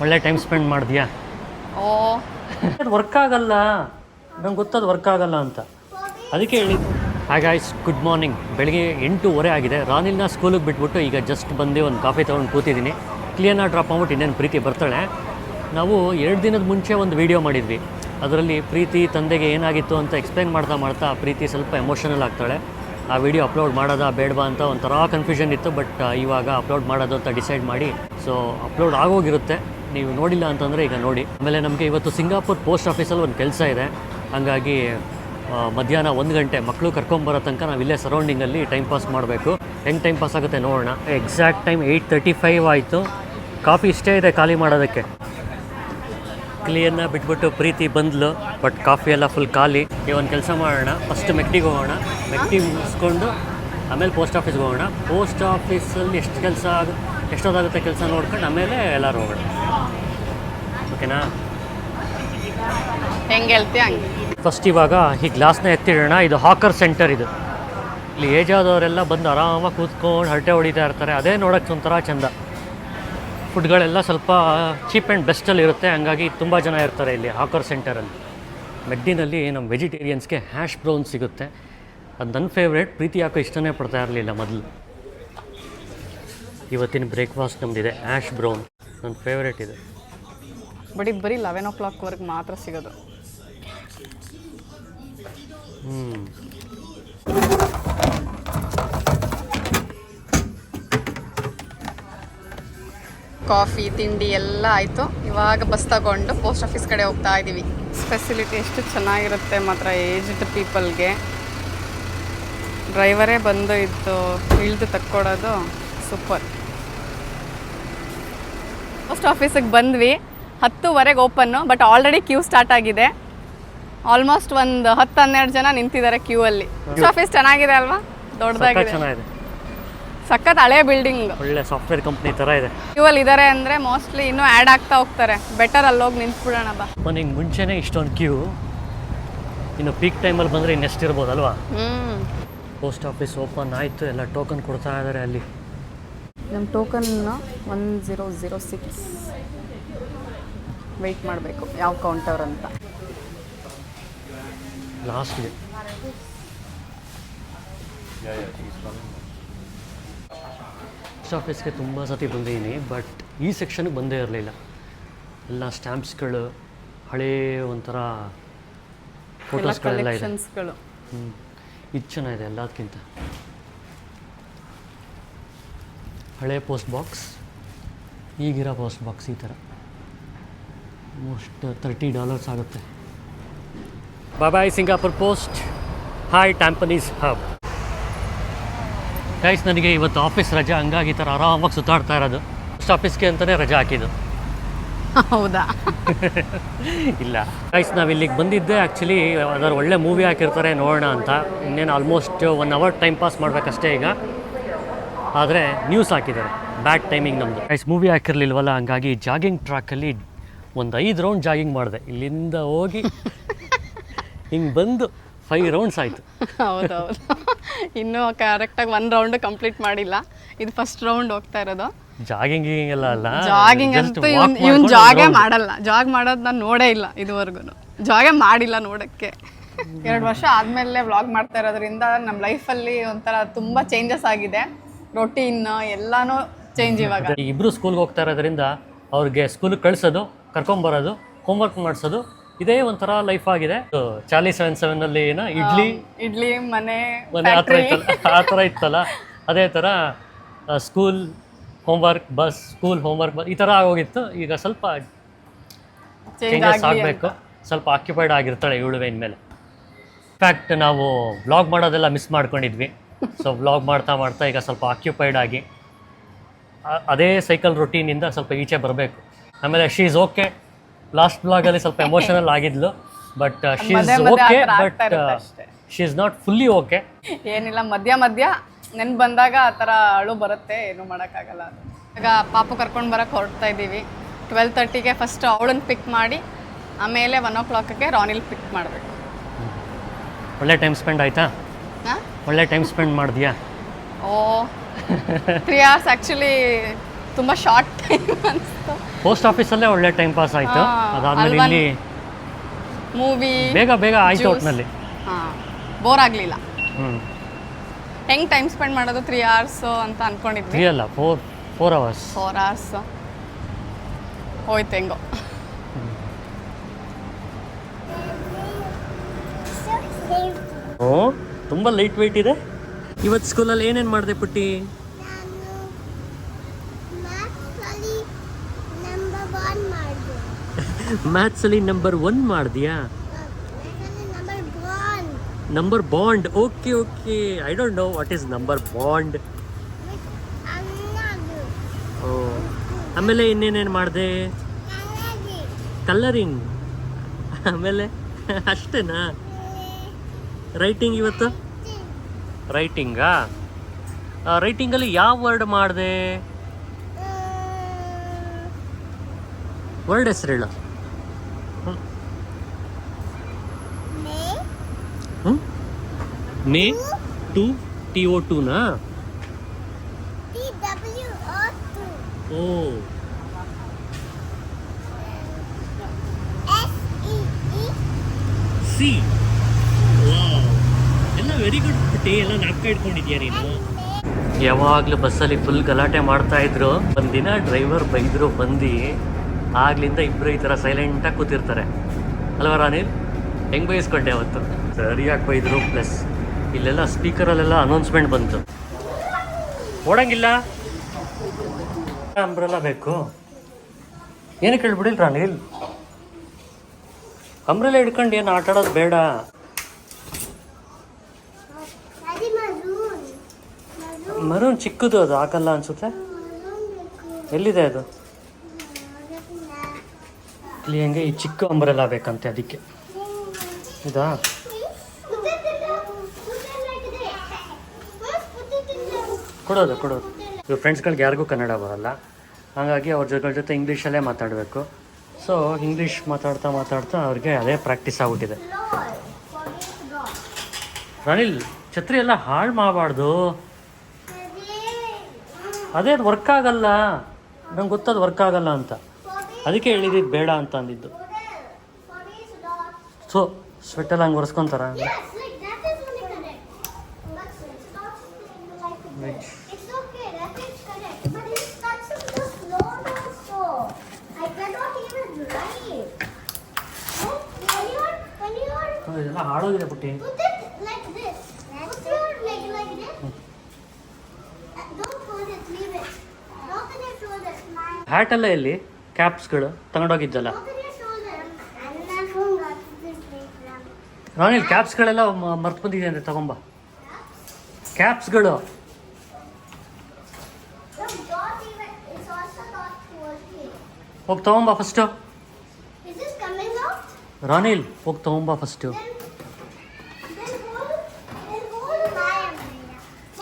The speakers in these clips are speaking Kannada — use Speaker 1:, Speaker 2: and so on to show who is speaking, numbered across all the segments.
Speaker 1: ಒಳ್ಳೆ ಟೈಮ್ ಸ್ಪೆಂಡ್ ಮಾಡಿದ್ಯಾ?
Speaker 2: ಓ.
Speaker 1: ಅದು ವರ್ಕ್ ಆಗಲ್ಲ. ನಂಗೆ ಗೊತ್ತದು ವರ್ಕ್ ಆಗಲ್ಲ ಅಂತ. ಅದಕ್ಕೆ ಹೇಳಿ. ಹಾಯ್ ಗಾಯ್ಸ್ ಗುಡ್ ಮಾರ್ನಿಂಗ್ ಬೆಳಿಗ್ಗೆ ಎಂಟೂವರೆ ಆಗಿದೆ. ರಾನಿಲ್ನ ಸ್ಕೂಲಿಗೆ ಬಿಟ್ಬಿಟ್ಟು ಈಗ ಜಸ್ಟ್ ಬಂದು ಒಂದು ಕಾಫಿ ತೊಗೊಂಡು ಕೂತಿದ್ದೀನಿ. ಕ್ಲಿಯರ್ನ ಡ್ರಾಪ್ ಮಾಡ್ಬಿಟ್ಟು ಇನ್ನೇನು ಪ್ರೀತಿ ಬರ್ತಾಳೆ? ನಾವು ಎರಡು ದಿನದ ಮುಂಚೆ ಒಂದು ವೀಡಿಯೋ ಮಾಡಿದ್ವಿ. ಅದರಲ್ಲಿ ಪ್ರೀತಿ ತಂದೆಗೆ ಏನಾಗಿತ್ತು ಅಂತ ಎಕ್ಸ್ಪ್ಲೈನ್ ಮಾಡ್ತಾ ಮಾಡ್ತಾ ಪ್ರೀತಿ ಸ್ವಲ್ಪ ಎಮೋಷನಲ್ ಆಗ್ತಾಳೆ. ಆ ವಿಡಿಯೋ ಅಪ್ಲೋಡ್ ಮಾಡೋದಾ ಬೇಡವಾ ಅಂತ ಒಂಥರ ಕನ್ಫ್ಯೂಷನ್ ಇತ್ತು ಬಟ್ ಇವಾಗ ಅಪ್ಲೋಡ್ ಮಾಡೋದು ಅಂತ ಡಿಸೈಡ್ ಮಾಡಿ ಸೊ ಅಪ್ಲೋಡ್ ಆಗೋಗಿರುತ್ತೆ. ನೀವು ನೋಡಿಲ್ಲ ಅಂತಂದರೆ ಈಗ ನೋಡಿ. ಆಮೇಲೆ ನಮಗೆ ಇವತ್ತು ಸಿಂಗಾಪುರ್ ಪೋಸ್ಟ್ ಆಫೀಸಲ್ಲಿ ಒಂದು ಕೆಲಸ ಇದೆ. ಹಾಗಾಗಿ ಮಧ್ಯಾಹ್ನ ಒಂದು ಗಂಟೆ ಮಕ್ಕಳು ಕರ್ಕೊಂಬರೋ ತನಕ ನಾವು ಇಲ್ಲೇ ಸರೌಂಡಿಂಗಲ್ಲಿ ಟೈಮ್ ಪಾಸ್ ಮಾಡಬೇಕು. ಹೆಂಗೆ ಟೈಮ್ ಪಾಸ್ ಆಗುತ್ತೆ ನೋಡೋಣ. Exact time eight thirty five ಆಯಿತು. ಕಾಫಿ ಇಷ್ಟೇ ಇದೆ ಖಾಲಿ ಮಾಡೋದಕ್ಕೆ. ಕ್ಲಿಯನ್ನ ಬಿಟ್ಬಿಟ್ಟು ಪ್ರೀತಿ ಬಂದ್ಲು ಬಟ್ ಕಾಫಿ ಎಲ್ಲ ಫುಲ್ ಖಾಲಿ. ಒಂದು ಕೆಲಸ ಮಾಡೋಣ. ಫಸ್ಟ್ ಮೆಕ್ಟಿಗೆ ಹೋಗೋಣ. ಮೆಕ್ಟಿ ಮುಗಿಸ್ಕೊಂಡು ಆಮೇಲೆ ಪೋಸ್ಟ್ ಆಫೀಸ್ಗೆ ಹೋಗೋಣ. ಪೋಸ್ಟ್ ಆಫೀಸಲ್ಲಿ ಎಷ್ಟು ಕೆಲಸ ಆಗ ಎಷ್ಟೊತ್ತಾಗುತ್ತೆ ಕೆಲಸ ನೋಡ್ಕೊಂಡು ಆಮೇಲೆ ಎಲ್ಲರೂ ಹೋಗೋಣ. ಓಕೆನಾ?
Speaker 2: ಹೆಂಗೆ ಹೇಳ್ತೀಯ ಹಂಗೆ?
Speaker 1: ಫಸ್ಟ್ ಇವಾಗ ಈ ಗ್ಲಾಸ್ನ ಎತ್ತಿಡೋಣ ಇದು ಹಾಕರ್ ಸೆಂಟರ್ ಇದು. ಇಲ್ಲಿ ಏಜ್ ಆದವರೆಲ್ಲ ಬಂದು ಆರಾಮಾಗಿ ಕೂತ್ಕೊಂಡು ಹರಟೆ ಹೊಡಿತಾ ಇರ್ತಾರೆ. ಅದೇ ನೋಡೋಕ್ಕೆ ಒಂಥರ ಚಂದ. ಫುಡ್ಗಳೆಲ್ಲ ಸ್ವಲ್ಪ ಚೀಪ್ ಆ್ಯಂಡ್ ಬೆಸ್ಟಲ್ಲಿ ಇರುತ್ತೆ. ಹಂಗಾಗಿ ತುಂಬ ಜನ ಇರ್ತಾರೆ ಇಲ್ಲಿ ಹಾಕರ್ ಸೆಂಟರಲ್ಲಿ ಮೆಡ್ಡಿನಲ್ಲಿ ನಮ್ಮ ವೆಜಿಟೇರಿಯನ್ಸ್ಗೆ ಹ್ಯಾಶ್ ಬ್ರೌನ್ ಸಿಗುತ್ತೆ. ಅದು ನನ್ನ ಫೇವ್ರೇಟ್ ಪ್ರೀತಿ ಯಾಕೋ ಇಷ್ಟನೇ ಪಡ್ತಾ ಇರಲಿಲ್ಲ ಮೊದಲು. ಇವತ್ತಿನ ಬ್ರೇಕ್ಫಾಸ್ಟ್ ನಮ್ಮದಿದೆ ಆ್ಯಶ್ ಬ್ರೌನ್ ನನ್ನ ಫೇವ್ರೇಟ್ ಇದೆ.
Speaker 2: ಬರೀ ಬರೀ ಲೆವೆನ್ ಓ ಕ್ಲಾಕ್ವರೆಗೆ ಮಾತ್ರ ಸಿಗೋದು. ಕಾಫಿ, ತಿಂಡಿ ಎಲ್ಲ ಆಯಿತು. ಇವಾಗ ಬಸ್ ತಗೊಂಡು ಪೋಸ್ಟ್ ಆಫೀಸ್ ಕಡೆ ಹೋಗ್ತಾ ಇದ್ದೀವಿ ಫೆಸಿಲಿಟಿ ಎಷ್ಟು ಚೆನ್ನಾಗಿರುತ್ತೆ ಮಾತ್ರ ಏಜ್ಡ್ ಪೀಪಲ್ಗೆ ಡ್ರೈವರೇ ಬಂದು ಇದ್ದು ಇಳಿದು ತಕ್ಕೊಡೋದು ಸೂಪರ್ ಪೋಸ್ಟ್ ಆಫೀಸಿಗೆ ಬಂದ್ವಿ. ಹತ್ತುವರೆಗೆ open but already queue start ಆಗಿದೆ. ಆಲ್ಮೋಸ್ಟ್ ಒಂದು ಹತ್ತು ಹನ್ನೆರಡು ಜನ ನಿಂತಿದ್ದಾರೆ ಕ್ಯೂ ಅಲ್ಲಿ. ಪೋಸ್ಟ್ ಆಫೀಸ್ ಚೆನ್ನಾಗಿದೆ ಅಲ್ವಾ?
Speaker 1: ದೊಡ್ಡದಾಗಿ
Speaker 2: ದೊಡ್ಡದಾಗಿದೆ
Speaker 1: ಚೆನ್ನಾಗಿದೆ.
Speaker 2: ಸಖತ್ ಹಳೆ ಬಿಲ್ಡಿಂಗ್
Speaker 1: ಒಳ್ಳೆ ಸಾಫ್ಟ್ವೇರ್ ಕಂಪ್ನಿ ತರ ಇದೆ.
Speaker 2: ಕ್ಯೂ ಅಲ್ಲಿ ಇದಾರೆ ಅಂದ್ರೆ ಮೋಸ್ಟ್ಲಿ ಇನ್ನೂ ಆ್ಯಡ್ ಆಗ್ತಾ ಹೋಗ್ತಾರೆ. ಬೆಟರ್ ಅಲ್ಲಿ ಹೋಗಿ ನಿಂತ್ಬಿಡೋಣ ಬಾ.
Speaker 1: ಮನೆಗೆ ಮುಂಚೆನೇ ಇಷ್ಟೊಂದು ಕ್ಯೂ ಇನ್ನು ಪೀಕ್ ಟೈಮಲ್ಲಿ ಬಂದರೆ ಅಲ್ವಾ?
Speaker 2: ಹು.
Speaker 1: ಪೋಸ್ಟ್ ಆಫೀಸ್ ಓಪನ್ ಆಯಿತು ಎಲ್ಲ ಟೋಕನ್ ಕೊಡ್ತಾ ಇದ್ದಾರೆ ಅಲ್ಲಿ.
Speaker 2: ನಮ್ಮ token one zero zero six wait ಮಾಡಬೇಕು ಯಾವ ಕೌಂಟರ್ ಅಂತ.
Speaker 1: ಲಾಸ್ಟ್ಗೆ ಪೋಸ್ಟ್ ಆಫೀಸ್ಗೆ ತುಂಬ ಸತಿ ಬಂದಿದ್ದೀನಿ ಬಟ್ ಈ ಸೆಕ್ಷನ್ಗೆ ಬಂದೇ ಇರಲಿಲ್ಲ. ಎಲ್ಲ ಸ್ಟ್ಯಾಂಪ್ಸ್ಗಳು ಹಳೇ ಒಂಥರ ಫೋಟೋಸ್ಗಳೆಲ್ಲ ಇದೆ. ಹ್ಞೂ ಇದು ಚೆನ್ನಾಗಿದೆ ಎಲ್ಲದಕ್ಕಿಂತ ಹಳೆ ಪೋಸ್ಟ್ ಬಾಕ್ಸ್ ಈಗಿರೋ ಪೋಸ್ಟ್ ಬಾಕ್ಸ್ ಈ ಥರ ಮೋಸ್ಟ್ ತರ್ಟಿ ಡಾಲರ್ಸ್ ಆಗುತ್ತೆ. Bye Singapore post hi Tampines hub guys ನನಗೆ ಇವತ್ತು ಆಫೀಸ್ ರಜೆ ಹಂಗಾಗಿ ಈ ಥರ ಆರಾಮಾಗಿ ಸುತ್ತಾಡ್ತಾ ಇರೋದು. ಪೋಸ್ಟ್ ಆಫೀಸ್ಗೆ ಅಂತಲೇ ರಜೆ ಹಾಕಿದ್ದು.
Speaker 2: ಹೌದಾ?
Speaker 1: ಇಲ್ಲ. ಗೈಸ್ ನಾವು ಇಲ್ಲಿಗೆ ಬಂದಿದ್ದೆ ಆ್ಯಕ್ಚುಲಿ ಅದರ ಒಳ್ಳೆ ಮೂವಿ ಹಾಕಿರ್ತಾರೆ ನೋಡೋಣ ಅಂತ. ಇನ್ನೇನು almost one hour time pass ಮಾಡಬೇಕಷ್ಟೇ ಈಗ. ಆದರೆ ನ್ಯೂಸ್ ಹಾಕಿದ್ದಾರೆ. ಬ್ಯಾಡ್ ಟೈಮಿಂಗ್ ನಮ್ಮದು ಗೈಸ್ ಮೂವಿ ಹಾಕಿರಲಿಲ್ವಲ್ಲ ಹಂಗಾಗಿ ಜಾಗಿಂಗ್ ಟ್ರ್ಯಾಕಲ್ಲಿ ಒಂದು ಐದು ರೌಂಡ್ ಜಾಗಿಂಗ್ ಮಾಡಿದೆ. ಇಲ್ಲಿಂದ ಹೋಗಿ ಹಿಂಗೆ ಬಂದು ಫೈವ್ ರೌಂಡ್ಸ್ ಆಯಿತು.
Speaker 2: ಹೌದೌದು. ಇನ್ನೂ ಕರೆಕ್ಟಾಗಿ ಒನ್ ರೌಂಡ್ ಕಂಪ್ಲೀಟ್ ಮಾಡಿಲ್ಲ. ಇದು ಫಸ್ಟ್ ರೌಂಡ್ ಹೋಗ್ತಾ ಇರೋದು.
Speaker 1: ಜಾಗಿಂಗ್ ಎಲ್ಲ ಅಲ್ಲ.
Speaker 2: ಜಾಗಿಂಗ್ ಅಂತ ಇವನ್ ಜಾಗೇ ಮಾಡಲ್ಲ. ಜಾಗ್ ಮಾಡೋದು ನಾನು ನೋಡೇ ಇಲ್ಲ ಇದುವರೆಗೂ ಜಾಗೇ ಮಾಡಿಲ್ಲ ನೋಡಕ್ಕೆ. ಎರಡು ವರ್ಷ ಆದಮೇಲೆ ವ್ಲಾಗ್ ಮಾಡ್ತಾ ಇರೋದ್ರಿಂದ ನಮ್ಮ ಲೈಫಲ್ಲಿ ಒಂಥರ ತುಂಬಾ ಚೇಂಜಸ್ ಆಗಿದೆ. ರೊಟೀನ್ ಎಲ್ಲಾನು ಚೇಂಜ್ ಇವಾಗ.
Speaker 1: ಇಬ್ರು ಇಬ್ರು ಸ್ಕೂಲ್ಗೆ ಹೋಗ್ತಾ ಇರೋದ್ರಿಂದ ಅವ್ರಿಗೆ ಸ್ಕೂಲ್ ಕಳಿಸೋದು ಕರ್ಕೊಂಬರೋದು ಹೋಮ್ವರ್ಕ್ ಮಾಡಿಸೋದು ಇದೇ ಒಂಥರ ಲೈಫ್ ಆಗಿದೆ. ಚಾಲಿ ಸೆವೆನ್ ಸೆವೆನ್ ಅಲ್ಲಿ ಏನ ಇಡ್ಲಿ
Speaker 2: ಇಡ್ಲಿ ಮನೆ
Speaker 1: ಮನೆ ಆ ಥರ ಇತ್ತಲ್ಲ ಆ ಥರ ಇತ್ತಲ್ಲ ಅದೇ ಥರ school homework bus school homework bus ಈ ಥರ ಆಗೋಗಿತ್ತು. ಈಗ ಸ್ವಲ್ಪ
Speaker 2: ಚೇಂಜ್
Speaker 1: ಚೇಂಜಸ್ ಆಗಬೇಕು. ಸ್ವಲ್ಪ ಆಕ್ಯುಪೈಡ್ ಆಗಿರ್ತಾಳೆ ಇವಳುವೆ ಇನ್ಮೇಲೆ. ಇನ್ಫ್ಯಾಕ್ಟ್ ನಾವು ಬ್ಲಾಗ್ ಮಾಡೋದೆಲ್ಲ ಮಿಸ್ ಮಾಡ್ಕೊಂಡಿದ್ವಿ. ಸೊ ಬ್ಲಾಗ್ ಮಾಡ್ತಾ ಮಾಡ್ತಾ ಈಗ ಸ್ವಲ್ಪ ಆಕ್ಯುಪೈಡ್ ಆಗಿ ಅದೇ ಸೈಕಲ್ ರೊಟೀನಿಂದ ಸ್ವಲ್ಪ ಈಚೆ ಬರಬೇಕು. ಆಮೇಲೆ ಶಿ ಇಸ್ ಓಕೆ ಲಾಸ್ಟ್ ಬ್ಲಾಗಲ್ಲಿ ಸ್ವಲ್ಪ ಎಮೋಷನಲ್ ಆಗಿದ್ಲು ಬಟ್ ಶಿ ಇಸ್
Speaker 2: ಮಧ್ಯ ಮಧ್ಯ
Speaker 1: ಓಕೆ
Speaker 2: ಥರ
Speaker 1: ಬಟ್
Speaker 2: ಆಗ್ತಾ ಇರುತ್ತೆ ಅಷ್ಟೇ.
Speaker 1: She is not fully okay
Speaker 2: ಏನಿಲ್ಲ ಮಧ್ಯ ಮಧ್ಯ ನೆನ್ ಬಂದಾಗ ಆ ಥರ ಅಳು ಬರುತ್ತೆ ಏನು ಮಾಡೋಕ್ಕಾಗಲ್ಲ ಅದು. ಈಗ ಪಾಪು ಕರ್ಕೊಂಡು ಬರಕ್ಕೆ ಹೊರಡ್ತಾ ಇದ್ದೀವಿ. ಟ್ವೆಲ್ ತರ್ಟಿಗೆ ಫಸ್ಟ್ ಅವಳನ್ನ ಪಿಕ್ ಮಾಡಿ ಆಮೇಲೆ ಒನ್ ಓ ಕ್ಲಾಕಿಗೆ ರಾನಿಲ್ ಪಿಕ್ ಮಾಡಬೇಕು.
Speaker 1: ಒಳ್ಳೆ ಟೈಮ್ ಸ್ಪೆಂಡ್ ಆಯ್ತಾ?
Speaker 2: ಹಾಂ?
Speaker 1: ಒಳ್ಳೆ ಟೈಮ್ ಸ್ಪೆಂಡ್ ಮಾಡಿದ್ಯಾ?
Speaker 2: ಓ ತ್ರೀ ಅವರ್ಸ್ ಆ್ಯಕ್ಚುಲಿ ತುಂಬ ಶಾರ್ಟ್ ಟೈಮ್ ಅನಿಸ್ತು.
Speaker 1: ಪೋಸ್ಟ್ ಆಫೀಸಲ್ಲೇ ಒಳ್ಳೆ ಟೈಮ್ ಪಾಸ್ ಆಯಿತು. ಅದಾದ್ಮೇಲೆ ಇಲ್ಲಿ
Speaker 2: ಮೂವಿ
Speaker 1: ಬೇಗ ಬೇಗ ಆಯ್ತು ಒಟ್ನಲ್ಲಿ.
Speaker 2: ಹಾ ಬೋರ್ ಆಗಲಿಲ್ಲ.
Speaker 1: ಹೆಂಗ್
Speaker 2: ಹೆಂಗೆ ಟೈಮ್ ಸ್ಪೆಂಡ್ ಮಾಡೋದು? ತ್ರೀ ಅವರ್ಸ್ ಅಂತ ಅನ್ಕೊಂಡಿದ್ವಿ.
Speaker 1: ತ್ರೀ ಅಲ್ಲ four four hours
Speaker 2: four hours ಹೋಯ್ತು ಹೆಂಗೋ.
Speaker 1: ಓ ತುಂಬ ಲೈಟ್ ವೆಯ್ಟ್ ಇದೆ. ಇವತ್ತು ಸ್ಕೂಲಲ್ಲಿ ಏನೇನು ಮಾಡಿದೆ ಪುಟ್ಟಿ
Speaker 3: ನಂಬರ್ ಒನ್ ಮಾಡಿದೆ
Speaker 1: ಮ್ಯಾಥ್ಸಲ್ಲಿ ನಂಬರ್ ಒನ್ ಮಾಡಿದ್ಯಾ?
Speaker 3: Number
Speaker 1: bond okay okay I don't know what is number bond oh ಆಮೇಲೆ ಇನ್ನೇನೇನು ಮಾಡಿದೆ? ಕಲರಿಂಗ್ ಆಮೇಲೆ ಅಷ್ಟೇನಾ? ರೈಟಿಂಗ್ ಇವತ್ತು? ರೈಟಿಂಗಾ ರೈಟಿಂಗಲ್ಲಿ ಯಾವ ವರ್ಡ್ ಮಾಡಿದೆ? ವರ್ಡ್ ಹೆಸರು ಹೇಳು
Speaker 3: ಮೇ
Speaker 1: ಹ್ಞೂ May to T O tuna
Speaker 3: O
Speaker 1: C. ಎಲ್ಲ ವೆರಿ ಗುಡ್ ಪುಟ್ಟಿ. ಎಲ್ಲ ನಾಪ್ಕ ಇಟ್ಕೊಂಡಿದ್ಯಾ ನೀನು? ಯಾವಾಗಲೂ ಬಸ್ಸಲ್ಲಿ ಫುಲ್ ಗಲಾಟೆ ಮಾಡ್ತಾ ಇದ್ರು. ಒಂದಿನ ಡ್ರೈವರ್ ಬೈದ್ರು ಬಂದು ಆಗ್ಲಿಂದ ಇಬ್ರು ಈ ಥರ ಸೈಲೆಂಟಾಗಿ ಕೂತಿರ್ತಾರೆ. ಅಲ್ವಾ ರಾನಿಲ್? ಹೆಂಗ್ ಬೈಸ್ಕೊಂಡೆ ಅವತ್ತು? ಸರಿಯಾಗಿ ಬೈದ್ರು ಪ್ಲಸ್ ಇಲ್ಲೆಲ್ಲ ಸ್ಪೀಕರಲ್ಲೆಲ್ಲ ಅನೌನ್ಸ್ಮೆಂಟ್ ಬಂತು. ಓಡಂಗಿಲ್ಲ. ಅಂಬ್ರೆಲ್ಲ ಬೇಕು. ಏನು ಕೇಳ್ಬಿಡಿಲ್ಲ ರಾನಿಲ್ ಅಂಬ್ರೆಲ್ಲ ಹಿಡ್ಕೊಂಡು ಏನು ಆಟ ಆಡೋದು ಬೇಡ.
Speaker 3: ಮರೂನ್.
Speaker 1: ಚಿಕ್ಕದು ಅದು ಹಾಕಲ್ಲ ಅನ್ಸುತ್ತೆ? ಎಲ್ಲಿದೆ ಅದು? ಇಲ್ಲಿ ಹೆಂಗೆ ಈ ಚಿಕ್ಕ ಅಂಬ್ರೆಲ್ಲ ಬೇಕಂತೆ ಅದಕ್ಕೆ. ಇದಾ? ಕೊಡೋದು ಕೊಡೋದು. ಇವ್ರ ಫ್ರೆಂಡ್ಸ್ಗಳಿಗೆ ಯಾರಿಗೂ ಕನ್ನಡ ಬರಲ್ಲ. ಹಾಗಾಗಿ ಅವ್ರ ಜೊತೆ ಜೊತೆ ಇಂಗ್ಲೀಷಲ್ಲೇ ಮಾತಾಡಬೇಕು. ಸೊ ಇಂಗ್ಲೀಷ್ ಮಾತಾಡ್ತಾ ಮಾತಾಡ್ತಾ ಅವ್ರಿಗೆ ಅದೇ ಪ್ರಾಕ್ಟೀಸ್ ಆಗ್ಬಿಟ್ಟಿದೆ. ರನಿಲ್, ಛತ್ರಿ ಎಲ್ಲ ಹಾಳು ಮಾಡಬಾರ್ದು. ಅದೇ ಅದು ವರ್ಕ್ ಆಗಲ್ಲ. ನಂಗೆ ಗೊತ್ತದು ವರ್ಕ್ ಆಗಲ್ಲ ಅಂತ. ಅದಕ್ಕೆ ಹೇಳಿದ್ದು ಬೇಡ ಅಂತ ಅಂದಿದ್ದು. ಸೊ ಸ್ವೆಟ್ಟೆಲ್ಲ ಹಂಗೆ ಒರೆಸ್ಕೊಂತಾರ? ಎಲ್ಲ ಪುಟ್ಟಿ
Speaker 3: ಬುಟ್ಟಿ.
Speaker 1: ಹ್ಯಾಟ್ ಎಲ್ಲ ಇಲ್ಲಿ? ಕ್ಯಾಪ್ಸ್ಗಳು ತಗೊಂಡೋಗಿದ್ದಲ್ಲ ನಾನಿಲ್ಲಿ ಕ್ಯಾಪ್ಸ್ಗಳೆಲ್ಲ ಮರ್ತು ಬಂದಿದೆ ಅಂದ್ರೆ ತಗೊಂಬ. ಕ್ಯಾಪ್ಸ್ಗಳು ಹೋಗಿ ತಗೊಂಬ ಫಸ್ಟು ರಾನಿಲ್ ಹೋಗಿ ತಗೊಂಬ ಫಸ್ಟು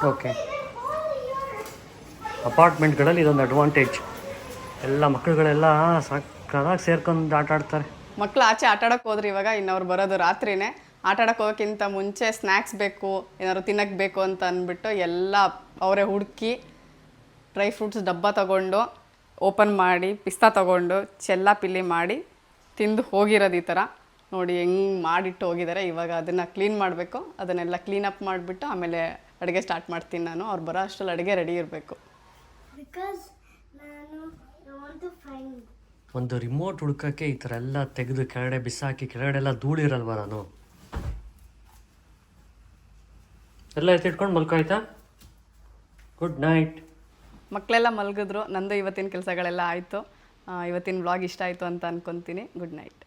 Speaker 1: ಓಕೆ. ಅಪಾರ್ಟ್ಮೆಂಟ್ಗಳಲ್ಲಿ ಇದೊಂದು ಅಡ್ವಾಂಟೇಜ್ ಎಲ್ಲ ಮಕ್ಕಳುಗಳೆಲ್ಲ ಸಕ್ಕದಾಗಿ ಸೇರ್ಕೊಂಡು ಆಟ ಆಡ್ತಾರೆ.
Speaker 2: ಮಕ್ಕಳು ಆಚೆ ಆಟ ಆಡಕ್ಕೆ ಹೋದ್ರೆ ಇವಾಗ ಇನ್ನವ್ರು ಬರೋದು ರಾತ್ರಿನೇ. ಆಟ ಆಡಕ್ಕೆ ಹೋಗೋಕ್ಕಿಂತ ಮುಂಚೆ ಸ್ನ್ಯಾಕ್ಸ್ ಬೇಕು, ಏನಾದ್ರು ತಿನ್ನಕ್ಕೆ ಬೇಕು ಅಂತ ಅಂದ್ಬಿಟ್ಟು ಎಲ್ಲ ಅವರೇ ಹುಡುಕಿ ಡ್ರೈ ಫ್ರೂಟ್ಸ್ ಡಬ್ಬ ತಗೊಂಡು ಓಪನ್ ಮಾಡಿ, ಪಿಸ್ತಾ ತಗೊಂಡು, ಚೆಲ್ಲ ಪಿಲ್ಲಿ ಮಾಡಿ ತಿಂದು ಹೋಗಿರೋದು ಈ ಥರ ನೋಡಿ ಹೆಂಗೆ ಮಾಡಿಟ್ಟು ಹೋಗಿದ್ದಾರೆ. ಇವಾಗ ಅದನ್ನು ಕ್ಲೀನ್ ಮಾಡಬೇಕು. ಅದನ್ನೆಲ್ಲ ಕ್ಲೀನಪ್ ಮಾಡಿಬಿಟ್ಟು ಆಮೇಲೆ ಅಡುಗೆ ಸ್ಟಾರ್ಟ್ ಮಾಡ್ತೀನಿ ನಾನು. ಅವ್ರು ಬರೋ ಅಷ್ಟರಲ್ಲಿ ಅಡುಗೆ ರೆಡಿ ಇರಬೇಕು.
Speaker 3: Because ನಾನು I want to
Speaker 1: ಒಂದು ರಿಮೋಟ್ ಹುಡ್ಕಕ್ಕೆ ಈ ಥರ ಎಲ್ಲ ತೆಗೆದು ಕೆಳಗಡೆ ಬಿಸಾಕಿ ಕೆಳಗಡೆ ಎಲ್ಲ ಧೂಳಿರಲ್ವ ನಾನು? ಎಲ್ಲ ಎತ್ತಿಟ್ಕೊಂಡು ಮಲ್ಕಾಯ್ತಾ ಗುಡ್ ನೈಟ್
Speaker 2: ಮಕ್ಕಳೆಲ್ಲ ಮಲಗಿದ್ರು. ನಂದು ಇವತ್ತಿನ ಕೆಲಸಗಳೆಲ್ಲ ಆಯಿತು. ಇವತ್ತಿನ ವ್ಲಾಗ್ ಇಷ್ಟ ಆಯಿತು ಅಂತ ಅನ್ಕೊತೀನಿ. Good night